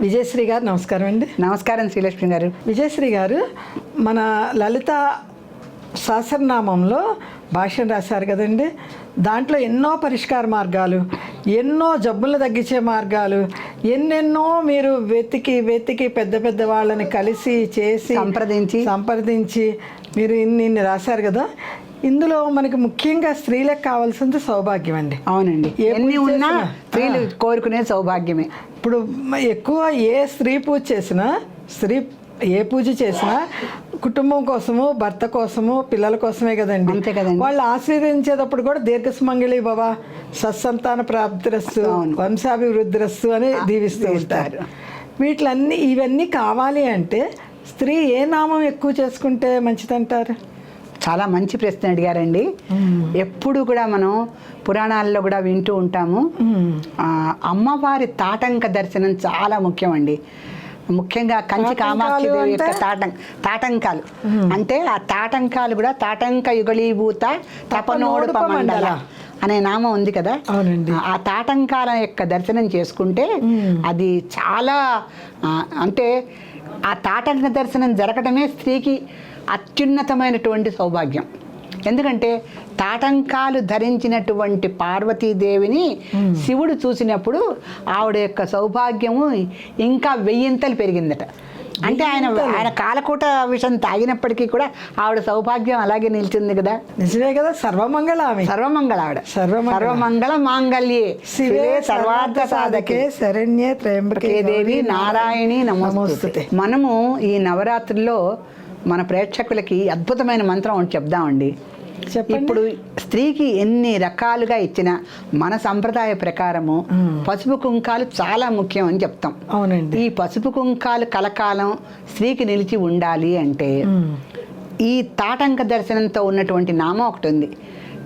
విజయశ్రీ గారు నమస్కారం అండి. నమస్కారం శ్రీలక్ష్మి గారు. విజయశ్రీ గారు మన లలిత సహస్రనామంలో భాష్యం రాశారు కదండి. దాంట్లో ఎన్నో పరిష్కార మార్గాలు ఎన్నో జబ్బులు తగ్గించే మార్గాలు ఎన్నెన్నో మీరు వెతికి వెతికి పెద్ద పెద్ద వాళ్ళని కలిసి చేసి సంప్రదించి. సంప్రదించి మీరు ఇన్ని ఇన్ని రాశారు కదా. ఇందులో మనకి ముఖ్యంగా స్త్రీలకు కావాల్సింది సౌభాగ్యం అండి అవునండి ఎన్ని ఉన్నా. స్త్రీలు కోరుకునే సౌభాగ్యమే. ఇప్పుడు ఎక్కువ ఏ స్త్రీ పూజ చేసినా స్త్రీ ఏ పూజ చేసినా కుటుంబం కోసము భర్త కోసము పిల్లల కోసమే కదండి. అంతే కదండి. వాళ్ళు ఆశీర్వదించేటప్పుడు కూడా దీర్ఘసుమంగళి బాబా సత్సంతాన ప్రాప్తిరస్సు అవును. వంశాభివృద్ధిరస్సు అని దీవిస్తూ ఉంటారు. వీటిలన్నీ ఇవన్నీ కావాలి అంటే స్త్రీ ఏ నామం ఎక్కువ చేసుకుంటే మంచిదంటారు? చాలా మంచి ప్రశ్న అడిగారండి. ఎప్పుడు కూడా మనం పురాణాల్లో కూడా వింటూ ఉంటాము. అమ్మవారి తాటంక దర్శనం చాలా ముఖ్యం అండి ముఖ్యంగా కంచి కామాక్షి దేవి యొక్క? తాటం తాటంకాలు. అంటే ఆ తాటంకాలు కూడా తాటంక యుగళీభూత తపనోడుప మండల అనే నామం ఉంది కదా. ఆ తాటంకాల యొక్క దర్శనం చేసుకుంటే అది చాలా అంటే ఆ తాటంక దర్శనం జరగడమే స్త్రీకి అత్యున్నతమైనటువంటి సౌభాగ్యం. ఎందుకంటే తాటంకాలు ధరించినటువంటి పార్వతీదేవిని శివుడు చూసినప్పుడు ఆవిడ యొక్క సౌభాగ్యము ఇంకా వెయ్యింతలు పెరిగిందట. అంటే ఆయన ఆయన కాలకూట విషం తాగినప్పటికీ కూడా ఆవిడ సౌభాగ్యం అలాగే నిలిచింది కదా. నిజమే కదా సర్వమంగళ ఆమె. సర్వమంగళ ఆవిడ. సర్వమంగళ. మాంగళ్యే. శివే సర్వార్థ సాధకే. శరణ్యే త్రయంబకే దేవి నారాయణి నమోస్తుతే. నమోస్తుతే. మనము ఈ నవరాత్రుల్లో మన ప్రేక్షకులకి అద్భుతమైన మంత్రం ఒకటి చెప్దామండి. ఇప్పుడు స్త్రీకి ఎన్ని రకాలుగా ఇచ్చిన మన సంప్రదాయ ప్రకారము పసుపు కుంకాలు చాలా ముఖ్యం అని చెప్తాం. అవునండి. ఈ పసుపు కుంకాలు కలకాలం స్త్రీకి నిలిచి ఉండాలి అంటే. ఈ తాటంక దర్శనంతో ఉన్నటువంటి నామం ఒకటి ఉంది.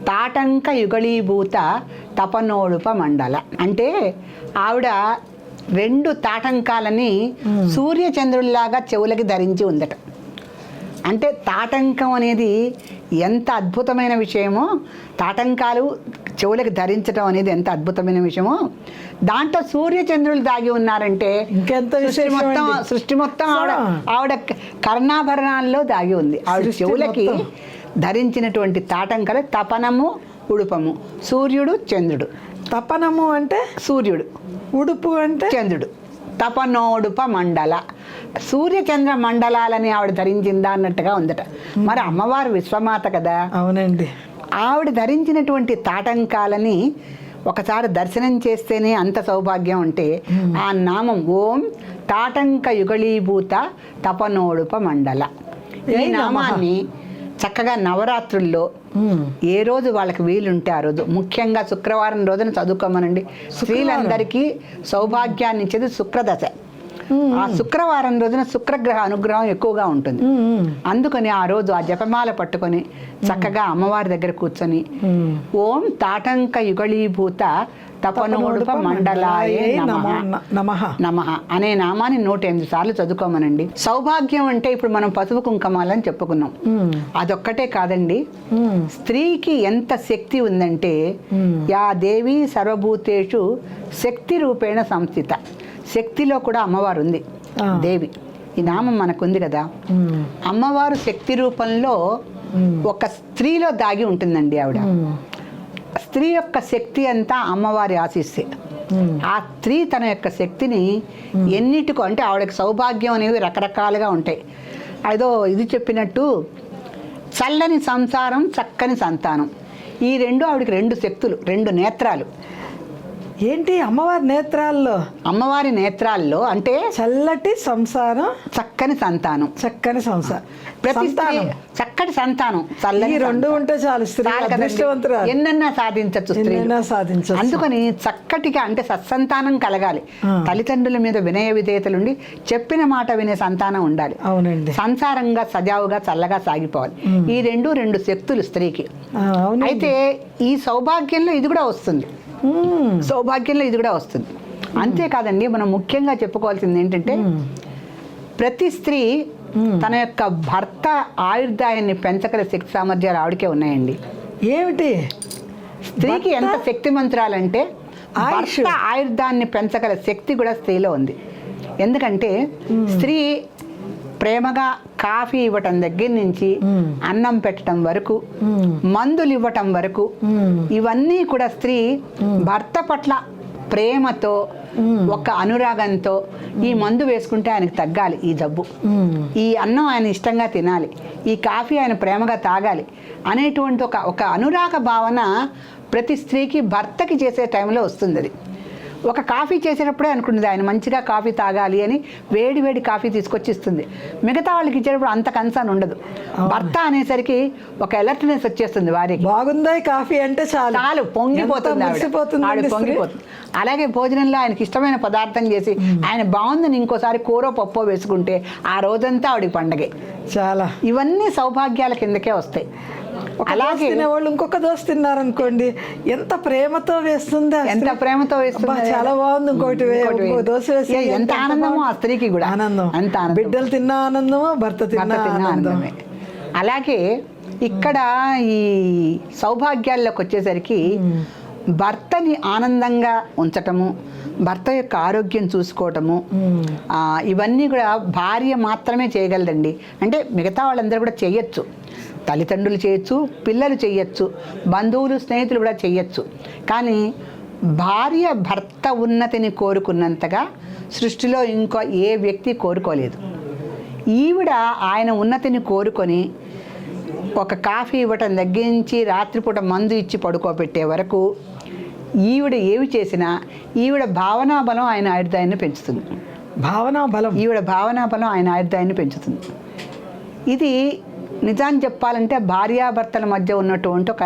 తాటంక యుగళీభూత తపనోడుప మండల. అంటే ఆవిడ రెండు తాటంకాలని సూర్య చంద్రుల్లాగా చెవులకి ధరించి ఉందట. అంటే తాటంకం అనేది ఎంత అద్భుతమైన విషయమో తాటంకాలు చెవులకు ధరించడం అనేది ఎంత అద్భుతమైన విషయమో దాంట్లో సూర్య చంద్రులు దాగి ఉన్నారంటే సృష్టి మొత్తం. సృష్టి మొత్తం ఆవిడ. ఆవిడ కర్ణాభరణాల్లో దాగి ఉంది. ఆవిడ చెవులకి. ధరించినటువంటి తాటంకలు తపనము ఉడుపము. సూర్యుడు చంద్రుడు. తపనము అంటే? సూర్యుడు. ఉడుపు అంటే? చంద్రుడు. తపనోడుప మండల. సూర్యచంద్ర మండలాలని ఆవిడ ధరించిందా అన్నట్టుగా ఉందట. మరి అమ్మవారు విశ్వమాత కదా. అవునండి. ఆవిడ ధరించినటువంటి తాటంకాలని ఒకసారి దర్శనం చేస్తేనే అంత సౌభాగ్యం ఉంటే ఆ నామం ఓం తాటంక యుగళీభూత తపనోడుప మండల. ఈ. నామాన్ని చక్కగా నవరాత్రుల్లో. ఏ రోజు వాళ్ళకి వీలుంటే ఆ రోజు ముఖ్యంగా శుక్రవారం రోజున చదువుకోమనండి. స్త్రీలందరికీ సౌభాగ్యాన్ని ఇచ్చేది శుక్రదశ. ఆ శుక్రవారం రోజున శుక్రగ్రహ అనుగ్రహం ఎక్కువగా ఉంటుంది. అందుకని ఆ రోజు ఆ జపమాల పట్టుకొని చక్కగా అమ్మవారి దగ్గర కూర్చొని. ఓం తాటంక యుగళీభూత తపనోడుప మండలాయ నమో నమః అనే నామాన్ని నూట ఎనిమిది సార్లు చదువుకోమనండి సౌభాగ్యం అంటే ఇప్పుడు మనం పసుపు కుంకుమాలని చెప్పుకున్నాం. అదొక్కటే కాదండి. స్త్రీకి ఎంత శక్తి ఉందంటే యా దేవి సర్వభూతేషు శక్తి రూపేణ సంస్థిత శక్తిలో కూడా అమ్మవారు ఉంది. దేవి. ఈ నామం మనకుంది కదా. అమ్మవారు శక్తి రూపంలో ఒక స్త్రీలో దాగి ఉంటుందండి ఆవిడ. స్త్రీ యొక్క శక్తి అంతా అమ్మవారి ఆశిస్తే. ఆ స్త్రీ తన యొక్క శక్తిని ఎన్నిటికో అంటే ఆవిడకి సౌభాగ్యం అనేవి రకరకాలుగా ఉంటాయి. ఏదో ఇది చెప్పినట్టు చల్లని సంసారం చక్కని సంతానం. ఈ రెండు ఆవిడకి రెండు శక్తులు రెండు నేత్రాలు. ఏంటి అమ్మవారి నేత్రాల్లో? అమ్మవారి నేత్రాల్లో అంటే చల్లటి సంసారం. చక్కని సంతానం. చక్కని సంసారం ప్రతి సంతానం. చక్కటి సంతానం. చల్లని ఈ రెండు. ఉంటే చాలు స్త్రీ. అదృష్టవంతురాలు. ఎన్నన్నా సాధించచ్చు సాధించొచ్చు. అందుకని చక్కటిగా అంటే సత్సంతానం కలగాలి. తల్లిదండ్రుల మీద వినయ విధేయతలుండి చెప్పిన మాట వినే సంతానం ఉండాలి. అవునండి. సంసారంగా సజావుగా చల్లగా సాగిపోవాలి. ఈ రెండు రెండు శక్తులు స్త్రీకి. అయితే ఈ సౌభాగ్యంలో ఇది కూడా వస్తుంది. సౌభాగ్యంలో ఇది కూడా వస్తుంది. అంతేకాదండి మనం ముఖ్యంగా చెప్పుకోవాల్సింది ఏంటంటే ప్రతి స్త్రీ తన యొక్క భర్త ఆయుర్దాయాన్ని పెంచగల శక్తి సామర్థ్యాలు ఆవిడకే ఉన్నాయండి. ఏమిటి? స్త్రీకి ఎంత శక్తిమంతురాలంటే ఆయుష్. ఆయుర్దాన్ని పెంచగల శక్తి కూడా స్త్రీలో ఉంది. ఎందుకంటే స్త్రీ ప్రేమగా కాఫీ ఇవ్వటం దగ్గర నుంచి అన్నం పెట్టడం వరకు మందులు ఇవ్వటం వరకు ఇవన్నీ కూడా స్త్రీ భర్త పట్ల ప్రేమతో ఒక అనురాగంతో ఈ మందు వేసుకుంటే ఆయనకు తగ్గాలి ఈ జబ్బు. ఈ అన్నం ఆయన ఇష్టంగా తినాలి ఈ కాఫీ ఆయన ప్రేమగా తాగాలి అనేటువంటి ఒక ఒక అనురాగ భావన ప్రతి స్త్రీకి భర్తకి చేసే టైంలో వస్తుంది అది. ఒక కాఫీ చేసేటప్పుడే అనుకున్నది ఆయన మంచిగా కాఫీ తాగాలి అని వేడి వేడి కాఫీ తీసుకొచ్చి ఇస్తుంది మిగతా వాళ్ళకి ఇచ్చేటప్పుడు అంత కన్సర్న్ ఉండదు. భర్త అనేసరికి ఒక అలర్ట్నెస్ వచ్చేస్తుంది వారికి. బాగుందా కాఫీ అంటే చాలు. చాలు పొంగిపోతుంది ఆవిడ. ఆవిడ. పొంగిపోతుంది. అలాగే భోజనంలో ఆయనకి ఇష్టమైన పదార్థం చేసి ఆయన బాగుందని ఇంకోసారి కూర పప్పు వేసుకుంటే ఆ రోజంతా ఆవిడకి పండగే. చాలా. ఇవన్నీ సౌభాగ్యాల కిందకే వస్తాయి. అలాగే తినేవాళ్ళు ఇంకొక దోశ తిన్నారనుకోండి ఎంత ప్రేమతో వేస్తుందా ఎంత? ప్రేమతో వేస్తుంది చాలా బాగుంది ఇంకోటి. దోశ వేసి ఏ, ఎంత ఆనందమో ఆ. స్త్రీకి కూడా. ఆనందం అంత. బిడ్డలు తిన్న ఆనందము భర్త తిన్న ఆనందమే అలాగే ఇక్కడ ఈ సౌభాగ్యాల్లోకి వచ్చేసరికి భర్తని ఆనందంగా ఉంచటము భర్త యొక్క ఆరోగ్యం చూసుకోవటము ఆ, ఇవన్నీ కూడా భార్య మాత్రమే చేయగలదండి అంటే మిగతా వాళ్ళందరూ కూడా చేయొచ్చు తల్లిదండ్రులు చేయొచ్చు పిల్లలు చేయొచ్చు బంధువులు స్నేహితులు కూడా చేయొచ్చు. కానీ భార్య భర్త ఉన్నతిని కోరుకున్నంతగా సృష్టిలో ఇంకో ఏ వ్యక్తి కోరుకోలేదు. ఈవిడ ఆయన ఉన్నతిని కోరుకొని ఒక కాఫీ ఇవ్వటం తగ్గించి రాత్రిపూట మందు ఇచ్చి పడుకోబెట్టే వరకు ఈవిడ ఏవి చేసినా ఈవిడ భావనా బలం ఆయన ఆయుర్దాయాన్ని పెంచుతుంది. భావన బలం? ఈవిడ భావనా బలం ఆయన ఆయుర్దాయాన్ని పెంచుతుంది. ఇది నిజాన్ని చెప్పాలంటే భార్యాభర్తల మధ్య ఉన్నటువంటి ఒక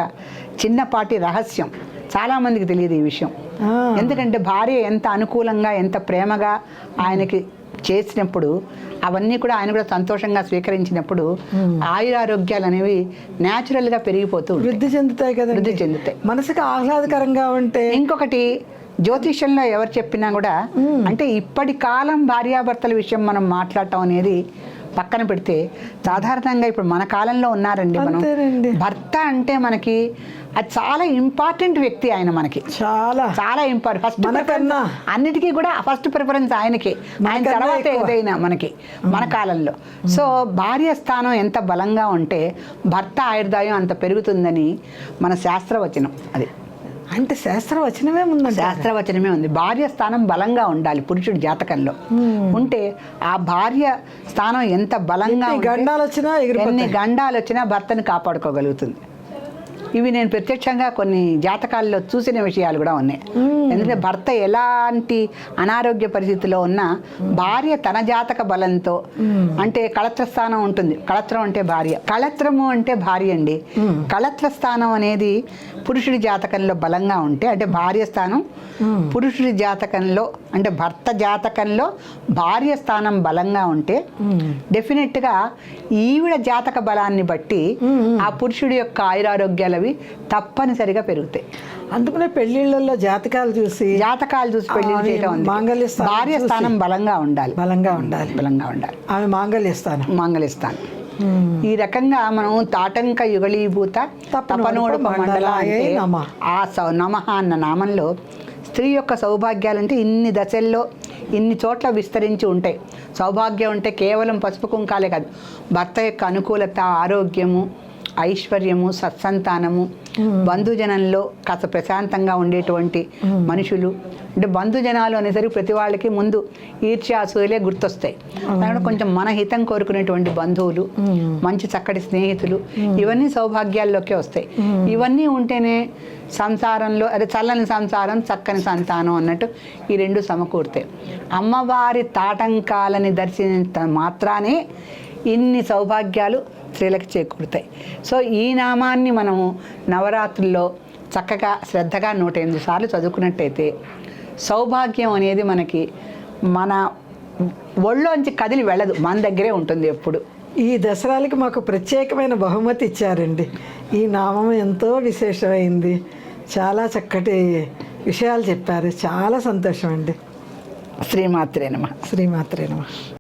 చిన్నపాటి రహస్యం. చాలామందికి తెలియదు ఈ విషయం. ఎందుకంటే భార్య ఎంత అనుకూలంగా ఎంత ప్రేమగా ఆయనకి చేసినప్పుడు అవన్నీ కూడా ఆయన కూడా సంతోషంగా స్వీకరించినప్పుడు ఆయురారోగ్యాలు అనేవి న్యాచురల్గా పెరిగిపోతూ. వృద్ధి చెందుతాయి కదా వృద్ధి చెందుతాయి. మనసుకు ఆహ్లాదకరంగా ఉంటే ఇంకొకటి జ్యోతిష్యంలో ఎవరు చెప్పినా కూడా అంటే ఇప్పటి కాలం భార్యాభర్తల విషయం మనం మాట్లాడటం అనేది పక్కన పెడితే సాధారణంగా ఇప్పుడు మన కాలంలో ఉన్నారండి మనం. భర్త అంటే మనకి అది చాలా ఇంపార్టెంట్ వ్యక్తి ఆయన మనకి. చాలా. చాలా ఇంపార్టెంట్ ఫస్ట్ మనకన్నా. అన్నిటికీ కూడా ఫస్ట్ ప్రిఫరెన్స్ ఆయనకి. ఆయన తర్వాత. ఏదైనా మనకి మన కాలంలో. సో భార్య స్థానం ఎంత బలంగా ఉంటే భర్త ఆయుర్దాయం అంత పెరుగుతుందని మన శాస్త్రవచనం అది. అంటే శాస్త్ర వచనమే ఉందండి. శాస్త్రవచనమే ఉంది. భార్య స్థానం బలంగా ఉండాలి పురుషుడి జాతకంలో. ఉంటే ఆ భార్య స్థానం ఎంత బలంగా గండాలు వచ్చినా ఎన్ని గండాలు వచ్చినా భర్తని కాపాడుకోగలుగుతుంది. ఇవి నేను ప్రత్యక్షంగా కొన్ని జాతకాల్లో చూసిన విషయాలు కూడా ఉన్నాయి. ఎందుకంటే భర్త ఎలాంటి అనారోగ్య పరిస్థితిలో ఉన్నా భార్య తన జాతక బలంతో అంటే కళత్ర స్థానం ఉంటుంది. కళత్రం అంటే భార్య. కళత్రము అంటే భార్య అండి. కళత్ర స్థానం అనేది పురుషుడి జాతకంలో బలంగా ఉంటే అంటే భార్య స్థానం పురుషుడి జాతకంలో అంటే భర్త జాతకంలో భార్య స్థానం బలంగా ఉంటే డెఫినెట్గా ఈవిడ జాతక బలాన్ని బట్టి ఆ పురుషుడి యొక్క ఆయురారోగ్యాలు అవి తప్పనిసరిగా పెరుగుతాయి. అందుకనే పెళ్ళిళ్ళల్లో జాతకాలు చూసి జాతకాలు చూసి పెళ్ళి చేయడం. మాంగళ్య స్థానం భార్య. స్థానం బలంగా ఉండాలి. బలంగా ఉండాలి. బలంగా ఉండాలి. ఆమె మాంగళ్యస్థానం మంగళిస్తాను ఈ రకంగా మనం తాటంక యుగళీభూత తపనోడుప మండల. ఆ నమః అన్న నామంలో స్త్రీ యొక్క సౌభాగ్యాలంటే ఇన్ని దశల్లో ఇన్ని చోట్ల విస్తరించి ఉంటాయి. సౌభాగ్యం అంటే కేవలం పసుపు కుంకాలే కాదు భర్త యొక్క అనుకూలత ఆరోగ్యము ఐశ్వర్యము సత్సంతానము బంధుజనంలో కాస్త ప్రశాంతంగా ఉండేటువంటి మనుషులు. అంటే బంధుజనాలు అనేసరికి ప్రతి వాళ్ళకి ముందు ఈర్ష్య అసూయలే గుర్తొస్తాయి దాంట్లో కొంచెం మన హితం కోరుకునేటువంటి బంధువులు మంచి చక్కటి స్నేహితులు ఇవన్నీ సౌభాగ్యాల్లోకే వస్తాయి. ఇవన్నీ ఉంటేనే సంసారంలో అదే చల్లని సంసారం చక్కని సంతానం అన్నట్టు ఈ రెండు సమకూరుతాయి. అమ్మవారి తాటంకాలని దర్శించ మాత్రానే ఇన్ని సౌభాగ్యాలు స్త్రీలకు చేకూరుతాయి. సో ఈ నామాన్ని మనము నవరాత్రుల్లో చక్కగా శ్రద్ధగా నూట ఎనిమిది సార్లు చదువుకున్నట్టయితే సౌభాగ్యం అనేది మనకి మన ఒళ్ళోంచి కదిలి వెళ్ళదు. మన దగ్గరే ఉంటుంది ఎప్పుడు. ఈ దసరాలకి మాకు ప్రత్యేకమైన బహుమతి ఇచ్చారండి. ఈ నామం ఎంతో విశేషమైంది. చాలా చక్కటి విషయాలు చెప్పారు. చాలా సంతోషం అండి శ్రీమాత్రే నమ. శ్రీమాత్రే నమః.